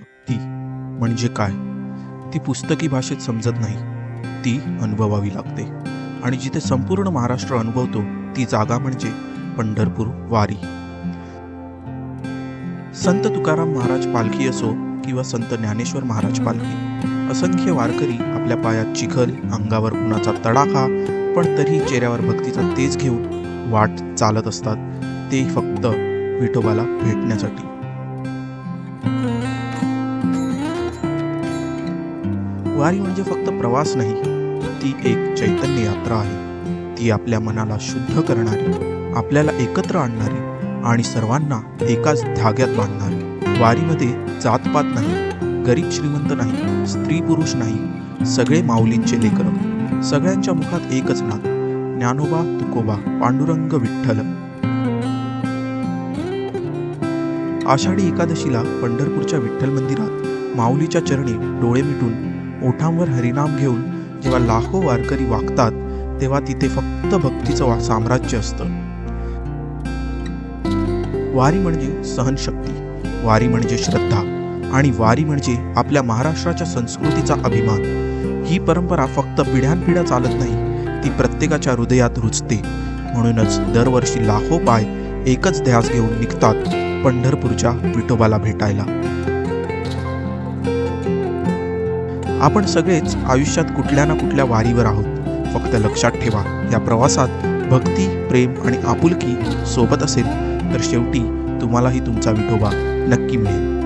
ती म्हणजे काय? ती पुस्तकी भाषेत समजत नाही. ती अनुभवावी लागते. आणि जिथे संपूर्ण महाराष्ट्र अनुभवतो ती जागा म्हणजे पंढरपूर वारी. संत तुकाराम महाराज पालखी असो किंवा संत ज्ञानेश्वर महाराज पालखी असंख्य वारकरी आपल्या पायात चिखल अंगावर उन्हाचा तडाखा पण तरी चेहऱ्यावर भक्तीचा तेज घेऊन वाट चालत असतात. ते फक्त विठोबाला भेटण्यासाठी. वारी म्हणजे फक्त प्रवास नाही ती एक चैतन्य यात्रा आहे. ती आपल्या मनाला शुद्ध करणारी आपल्याला एकत्र आणणारी आणि सर्वांना एकाच धाग्यात बांधणारी. वारीमध्ये जातपात नाही गरीब श्रीमंत नाही स्त्री पुरुष नाही सगळे माऊलींचे लेकर. सगळ्यांच्या मुखात एकच नाद ज्ञानोबा तुकोबा पांडुरंग विठ्ठल. आषाढी एकादशीला पंढरपूरच्या विठ्ठल मंदिरात माऊलीच्या चरणी डोळे मिटून ओठांवर हरिनाम घेऊन जेव्हा लाखो वारकरी वागतात तेव्हा तिथे फक्त भक्तीचं वा- साम्राज्य असतं. वारी म्हणजे सहनशक्ती वारी म्हणजे श्रद्धा आणि वारी म्हणजे आपल्या महाराष्ट्राच्या संस्कृतीचा अभिमान. ही परंपरा फक्त पिढ्यानपिढ्या चालत नाही ती प्रत्येकाच्या हृदयात रुजते. म्हणूनच दरवर्षी लाखो पाय एकच ध्यास घेऊन निघतात पंढरपूरच्या विठोबाला भेटायला. आपण सगळेच आयुष्यात कुठल्या ना कुठल्या वारीवर आहोत. फक्त लक्षात ठेवा या प्रवासात भक्ती प्रेम आणि आपुलकी सोबत असेल तर शेवटी तुम्हालाही तुमचा विठोबा नक्की मिळेल.